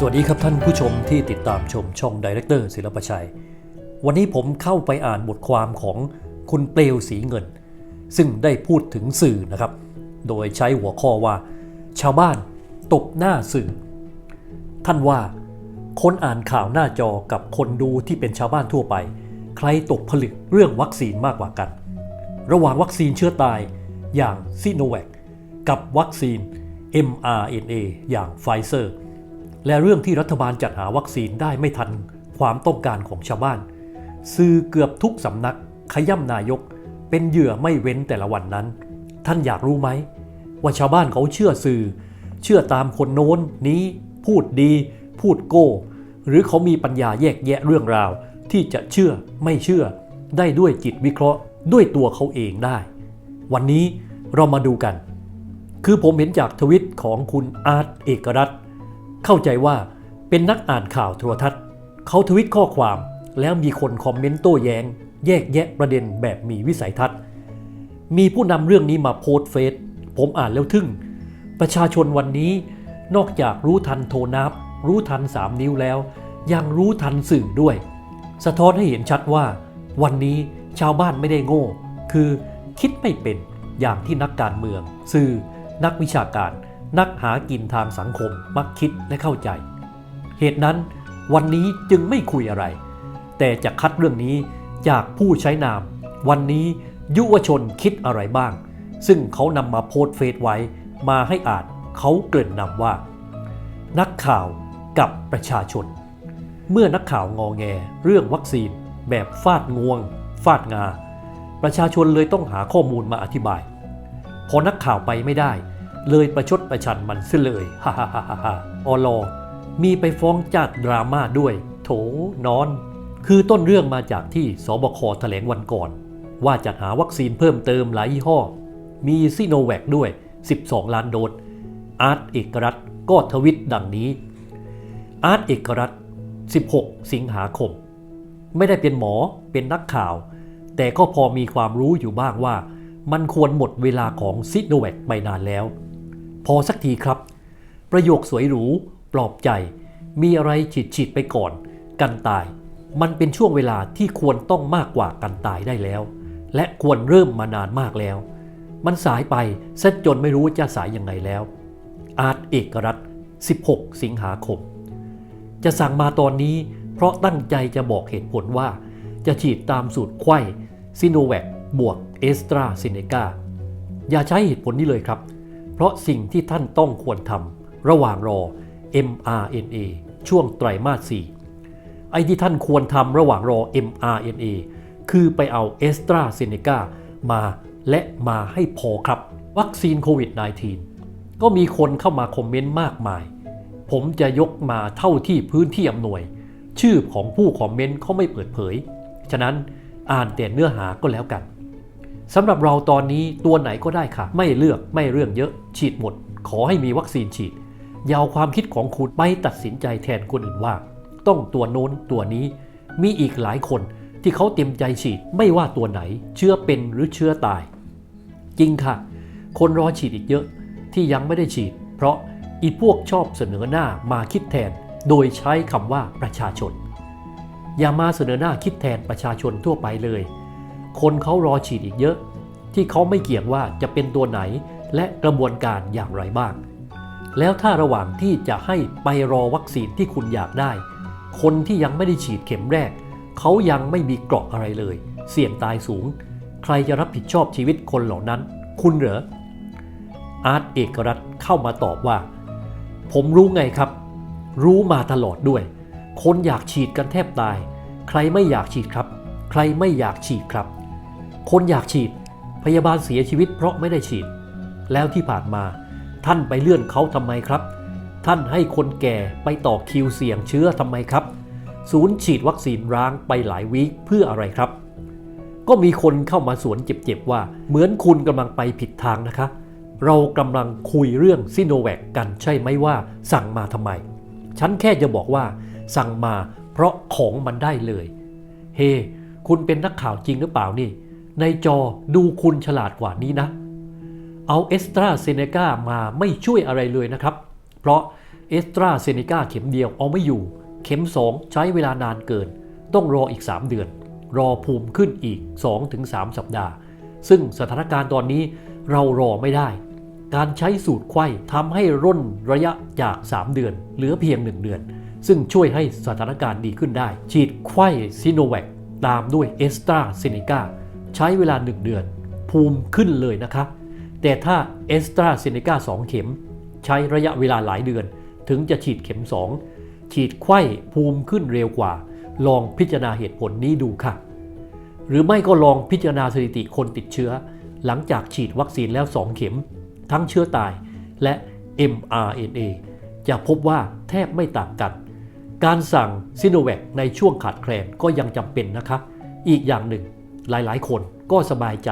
สวัสดีครับท่านผู้ชมที่ติดตามชมช่องดีเรคเตอร์ศิลปชัย วันนี้ผมเข้าไปอ่านบทความของคุณเปลวสีเงิน ซึ่งได้พูดถึงสื่อนะครับ โดยใช้หัวข้อว่า ชาวบ้านตบหน้าสื่อ ท่านว่า คนอ่านข่าวหน้าจอกับคนดูที่เป็นชาวบ้านทั่วไป ใครตกผลึกเรื่องวัคซีนมากกว่ากัน ระหว่างวัคซีนเชื้อตายอย่างซิโนแวคกับวัคซีน mRNA อย่างไฟเซอร์ และเรื่องที่รัฐบาลจัดหาวัคซีนได้ไม่ทันความต้องการของชาวบ้าน สื่อเกือบทุกสำนัก ขย่ำนายก เป็นเหยื่อไม่เว้นแต่ละวันนั้น ท่านอยากรู้ไหม ว่าชาวบ้านเขาเชื่อสื่อ เชื่อตามคนโน้นนี้ พูดดี พูดโก้ หรือเขามีปัญญาแยกแยะเรื่องราว ที่จะเชื่อไม่เชื่อ ได้ด้วยจิตวิเคราะห์ ด้วยตัวเขาเองได้ วันนี้เรามาดูกัน คือผมเห็นจากทวิตของคุณอาร์ตเอกรัตน์ เข้าใจว่าเป็นนักอ่านข่าวโทรทัศน์ เขาทวิตข้อความแล้วมีคนคอมเมนต์โต้แยง้ง แยกแยะประเด็นแบบมีวิสัยทัศน์ มีผู้นำเรื่องนี้มาโพสต์เฟซผมอ่านแล้วทึ่ง ประชาชนวันนี้นอกจากรู้ทันโทรนับรู้ทันสามนิ้วแล้ว ยังรู้ทันสื่อด้วย สะท้อนให้เห็นชัดว่า วันนี้ชาวบ้านไม่ได้โง่ คือคิดไม่เป็นอย่างที่นักการเมือง สื่อ นักวิชาการ นักหากินทางสังคมมักคิดและเข้าใจ เหตุนั้นวันนี้จึงไม่คุยอะไร แต่จะคัดเรื่องนี้จากผู้ใช้นาม วันนี้ยุวชนคิดอะไรบ้าง ซึ่งเขานำมาโพสเฟซไว้มาให้อ่านเขาเกริ่นนำว่า นักข่าวกับประชาชน เมื่อนักข่าวงอแงเรื่องวัคซีน แบบฟาดงวง ฟาดงา ประชาชนเลยต้องหาข้อมูลมาอธิบาย พอนักข่าวไปไม่ได้ เลยประชดประชันมันเสียเลยฮ่าฮ่าฮ่าฮ่าอลอมีไปฟ้องจัดดราม่าด้วย โถนอน คือต้นเรื่องมาจากที่สบคแถลงวันก่อน ว่าจัดหาวัคซีนเพิ่มเติมหลายยี่ห้อ มีซิโนแวคด้วย 12 ล้านโดสอาร์ตเอกรัตน์ก็ทวิตดังนี้ อาร์ตเอกรัตน์16 สิงหาคม ไม่ได้เป็นหมอเป็นนักข่าว แต่ก็พอมีความรู้อยู่บ้างว่า มันควรหมดเวลาของซิโนแวคไปนานแล้ว พอสักทีครับ ประโยคสวยหรู ปลอบใจ มีอะไรฉีดฉีดไปก่อน กันตาย มันเป็นช่วงเวลาที่ควรต้องมากกว่ากันตายได้แล้ว และควรเริ่มมานานมากแล้ว มันสายไปซะจนไม่รู้จะสายยังไงแล้ว อาร์ตเอกรัต16 สิงหาคม จะสั่งมาตอนนี้เพราะตั้งใจจะบอกเหตุผลว่า จะฉีดตามสูตรไข้ซิโนแวคบวกเอสตราเซเนกาอย่าใช้เหตุผลนี้เลยครับ เพราะสิ่งที่ท่านต้องควรทำระหว่างรอ mRNA ช่วงไตรมาส 4 ไอ้ที่ท่านควรทำระหว่างรอ mRNA คือไปเอาเอสตราเซเนกามาและมาให้พอครับ วัคซีนโควิด -19 ก็มีคนเข้ามาคอมเมนต์มากมาย ผมจะยกมาเท่าที่พื้นที่อำนวย ชื่อของผู้คอมเมนต์เขาไม่เปิดเผย ฉะนั้นอ่านแต่เนื้อหาก็แล้วกัน สำหรับเราตอนนี้ตัวไหนก็ได้ค่ะ ไม่เลือกไม่เรื่องเยอะ ฉีดหมด ขอให้มีวัคซีนฉีดอยาวความคิดของคุณไปตัดสินใจแทนคนอื่นว่า ต้องตัวโน้นตัวนี้มีอีกหลายคนที่เขาเต็มใจฉีดไม่ว่าตัวไหน เชื้อเป็นหรือเชื้อตาย จริงค่ะ คนรอฉีดอีกเยอะที่ยังไม่ได้ฉีด เพราะอีพวกชอบเสนอหน้ามาคิดแทน โดยใช้คำว่าประชาชน อย่ามาเสนอหน้าคิดแทนประชาชนทั่วไปเลย คนเขารอฉีดอีกเยอะ ที่เขาไม่เกี่ยงว่าจะเป็นตัวไหนและกระบวนการอย่างไรบ้าง แล้วถ้าระหว่างที่จะให้ไปรอวัคซีนที่คุณอยากได้ คนที่ยังไม่ได้ฉีดเข็มแรก เขายังไม่มีเกราะอะไรเลย เสี่ยงตายสูง ใครจะรับผิดชอบชีวิตคนเหล่านั้น คุณเหรออาร์ตเอกรัตเข้ามาตอบว่า ผมรู้ไงครับ รู้มาตลอดด้วย คนอยากฉีดกันแทบตาย ใครไม่อยากฉีดครับ ใครไม่อยากฉีดครับ คนอยากฉีด พยาบาลเสียชีวิตเพราะไม่ได้ฉีด แล้วที่ผ่านมา ท่านไปเลื่อนเขาทำไมครับ ท่านให้คนแก่ไปต่อคิวเสี่ยงเชื้อทำไมครับ ศูนย์ฉีดวัคซีนร้างไปหลายวีคเพื่ออะไรครับ ก็มีคนเข้ามาสวนเจ็บๆว่า เหมือนคุณกำลังไปผิดทางนะคะ เรากำลังคุยเรื่องซิโนแวคกันใช่ไหมว่า สั่งมาทำไม ฉันแค่จะบอกว่า สั่งมาเพราะของมันได้เลย เฮคุณเป็นนักข่าวจริงหรือเปล่านี่ ในจอดูคุณฉลาดกว่านี้นะ เอาเอสตราเซเนกามาไม่ช่วยอะไรเลยนะครับ เพราะเอสตราเซเนกาเข็มเดียวเอาไม่อยู่ เข็ม 2 ใช้เวลานานเกิน ต้องรออีก 3 เดือน รอภูมิขึ้นอีก 2-3 สัปดาห์ ซึ่งสถานการณ์ตอนนี้เรารอไม่ได้ การใช้สูตรไข้ทำให้ร่นระยะจาก 3 เดือน เหลือเพียง 1 เดือน ซึ่งช่วยให้สถานการณ์ดีขึ้นได้ ฉีดไข้ซิโนแวคตามด้วยเอสตราเซเนกา ใช้เวลา 1 เดือน ภูมิขึ้นเลยนะคะ แต่ถ้าเอสตราเซเนกา2 เข็ม ใช้ระยะเวลาหลายเดือน ถึงจะฉีดเข็ม 2 ฉีดไข้ภูมิขึ้นเร็วกว่า ลองพิจารณาเหตุผลนี้ดูค่ะ หรือไม่ก็ลองพิจารณาสถิติคนติดเชื้อ หลังจากฉีดวัคซีนแล้ว 2 เข็ม ทั้งเชื้อตายและ mRNA จะพบว่าแทบไม่ต่างกัน การสั่งซิโนแวคในช่วงขาดแคลนก็ยังจำเป็นนะคะ อีกอย่างหนึ่ง หลายๆ คนก็สบายใจ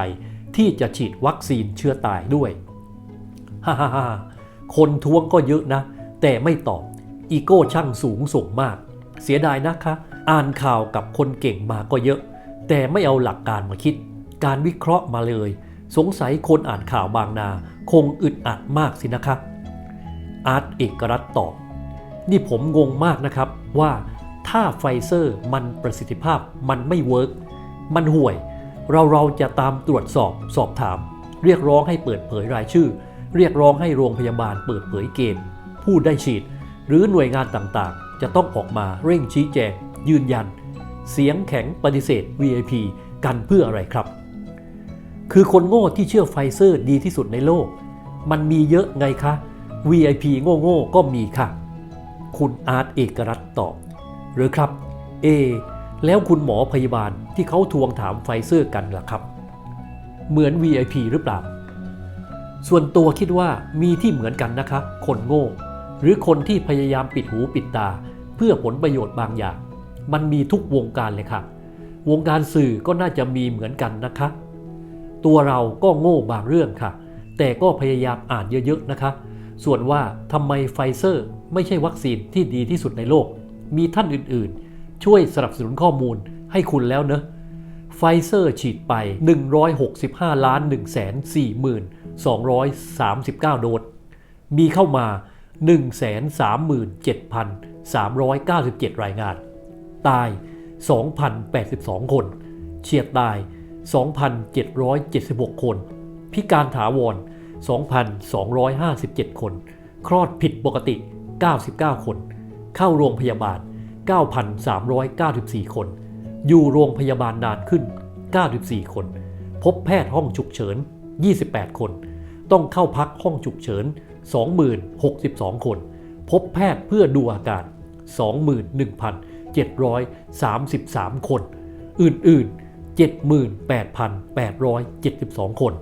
ที่จะฉีดวัคซีนเชื้อตายด้วยฮ่าฮ่าคนท้วงก็เยอะนะ แต่ไม่ตอบอีโก้ช่างสูงส่งมาก เสียดายนะคะ อ่านข่าวกับคนเก่งมาก็เยอะ แต่ไม่เอาหลักการมาคิด การวิเคราะห์มาเลย สงสัยคนอ่านข่าวบางนา คงอึดอัดมากสินะคะ อาร์ตเอกรัตตอบ นี่ผมงงมากนะครับว่าถ้าไฟเซอร์มันประสิทธิภาพมันไม่เวิร์ก มันห่วย เราเราจะตามตรวจสอบสอบถาม เรียกร้องให้เปิดเผยรายชื่อ เรียกร้องให้โรงพยาบาลเปิดเผยเกณฑ์ ผู้ได้ฉีด หรือหน่วยงานต่างๆ จะต้องออกมาเร่งชี้แจง ยืนยัน เสียงแข็งปฏิเสธ VIP กันเพื่ออะไรครับ คือคนโง่ที่เชื่อไฟเซอร์ดีที่สุดในโลก มันมีเยอะไงคะ VIP โง่ๆก็มีค่ะ คุณอาร์ตเอกรัตน์ตอบ หรือครับ เอ แล้วคุณหมอพยาบาลที่เขาทวงถามไฟเซอร์กันล่ะครับ เหมือน VIP หรือเปล่า ส่วนตัวคิดว่ามีที่เหมือนกันนะคะคนโง่ หรือคนที่พยายามปิดหูปิดตา เพื่อผลประโยชน์บางอย่าง มันมีทุกวงการเลยค่ะ วงการสื่อก็น่าจะมีเหมือนกันนะคะ ตัวเราก็โง่บางเรื่องค่ะ แต่ก็พยายามอ่านเยอะๆนะคะ ส่วนว่าทำไมไฟเซอร์ ไม่ใช่วัคซีนที่ดีที่สุดในโลก มีท่านอื่นๆ ช่วยสนับสนุนข้อมูลให้คุณแล้วเนอะไฟเซอร์ฉีดไป 165 ล้าน 1 4 239 โดส มีเข้ามา 137,397 รายงาน ตาย 2,082 คน เฉียดตาย 2,776 คน พิการถาวร 2,257 คน คลอดผิดปกติ 99 คน เข้าโรงพยาบาล 9,394 คน อยู่โรงพยาบาลนานขึ้น 94 คน พบแพทย์ห้องฉุกเฉิน 28 คน ต้องเข้าพักห้องฉุกเฉิน 20,062 คน พบแพทย์เพื่อดูอาการ 21,733 คน อื่น ๆ 78,872 คน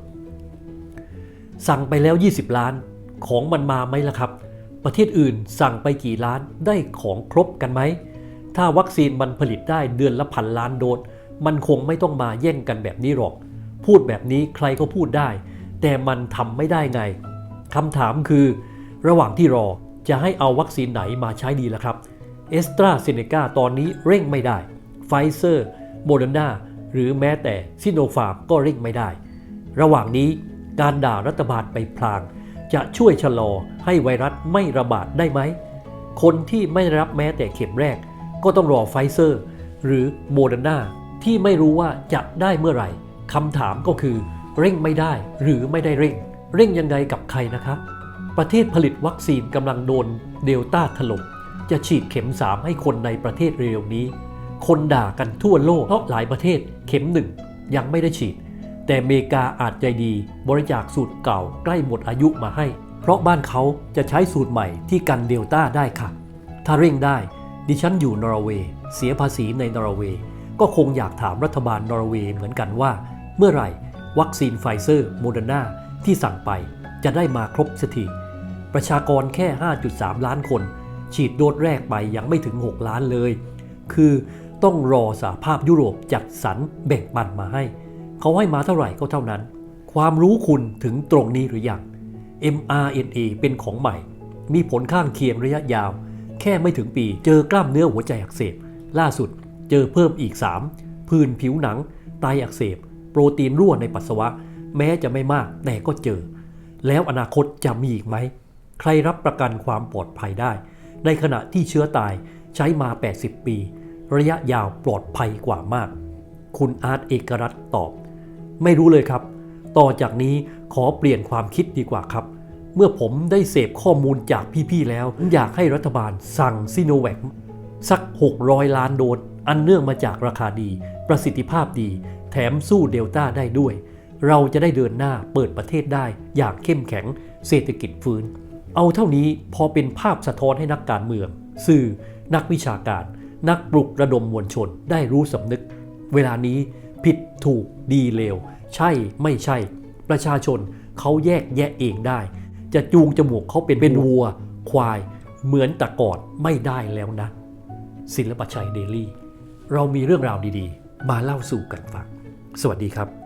สั่งไปแล้ว 20 ล้านของมันมาไหมล่ะครับ ประเทศอื่นสั่งไปกี่ล้านได้ของครบกันไหม ถ้าวัคซีนมันผลิตได้เดือนละพันล้านโดส มันคงไม่ต้องมาแย่งกันแบบนี้หรอก พูดแบบนี้ใครก็พูดได้ แต่มันทำไม่ได้ไงคำถามคือ ระหว่างที่รอจะให้เอาวัคซีนไหนมาใช้ดีล่ะครับเอสตราเซเนกาตอนนี้เร่งไม่ได้ไฟเซอร์โมเดอร์นาหรือแม้แต่ซิโนฟาร์มก็เร่งไม่ได้ ระหว่างนี้การด่ารัฐบาลไปพลาง จะช่วยชะลอให้ไวรัสไม่ระบาดได้ไหม คนที่ไม่รับแม้แต่เข็มแรก ก็ต้องรอไฟเซอร์ หรือโมเดอร์นาที่ไม่รู้ว่าจะได้เมื่อไหร่คำถามก็คือ เร่งไม่ได้หรือไม่ได้เร่ง เร่งยังไงกับใครนะครับ ประเทศผลิตวัคซีนกำลังโดนเดลต้าถล่มจะฉีดเข็ม 3 ให้คนในประเทศเร็วนี้ คนด่ากันทั่วโลกเพราะหลายประเทศเข็มหนึ่งยังไม่ได้ฉีด แต่อเมริกาอาจใจดี บริจาคสูตรเก่าใกล้หมดอายุมาให้ เพราะบ้านเขาจะใช้สูตรใหม่ที่กันเดลต้าได้ค่ะ ถ้าเร่งได้ ดิฉันอยู่นอร์เวย์เสียภาษีในนอร์เวย์ก็คงอยากถามรัฐบาลนอร์เวย์เหมือนกันว่า เมื่อไหร่ วัคซีนไฟเซอร์โมเดอร์นาที่สั่งไปจะได้มาครบสักทีประชากรแค่ 5.3 ล้านคน ฉีดโดสแรกไปยังไม่ถึง 6 ล้านเลย คือต้องรอสหภาพยุโรปจัดสรรแบ่งปันมาให้ เขาให้มาเท่าไหร่ก็เท่านั้น ความรู้คุณถึงตรงนี้หรือยัง mRNA เป็นของใหม่ มีผลข้างเคียงระยะยาว แค่ไม่ถึงปี เจอกล้ามเนื้อหัวใจอักเสบ ล่าสุดเจอเพิ่มอีก 3 พื้นผิวหนัง ไตอักเสบ โปรตีนรั่วในปัสสาวะ แม้จะไม่มากแต่ก็เจอ แล้วอนาคตจะมีอีกไหม ใครรับประกันความปลอดภัยได้ ในขณะที่เชื้อตายใช้มา 80 ปี ระยะยาวปลอดภัยกว่ามาก คุณอาร์ตเอกรัตตอบ ไม่รู้เลยครับ ต่อจากนี้ขอเปลี่ยนความคิดดีกว่าครับ เมื่อผมได้เสพข้อมูลจากพี่ๆแล้ว อยากให้รัฐบาลสั่งซิโนแวคสัก 600 ล้านโดสอันเนื่องมาจากราคาดี ประสิทธิภาพดี แถมสู้เดลต้าได้ด้วย เราจะได้เดินหน้าเปิดประเทศได้อย่างเข้มแข็งเศรษฐกิจฟื้น เอาเท่านี้พอเป็นภาพสะท้อนให้นักการเมือง สื่อ นักวิชาการ นักปลุกระดมมวลชนได้รู้สำนึก เวลานี้ผิดถูกดีเลว ใช่ไม่ใช่ ประชาชนเขาแยกแยะเองได้ จะจูงจมูกเขาเป็นเป็นวัวควายเหมือนแต่ก่อนไม่ได้แล้วนะ ศิลปชัยเดลี่ เรามีเรื่องราวดีๆ มาเล่าสู่กันฟัง สวัสดีครับ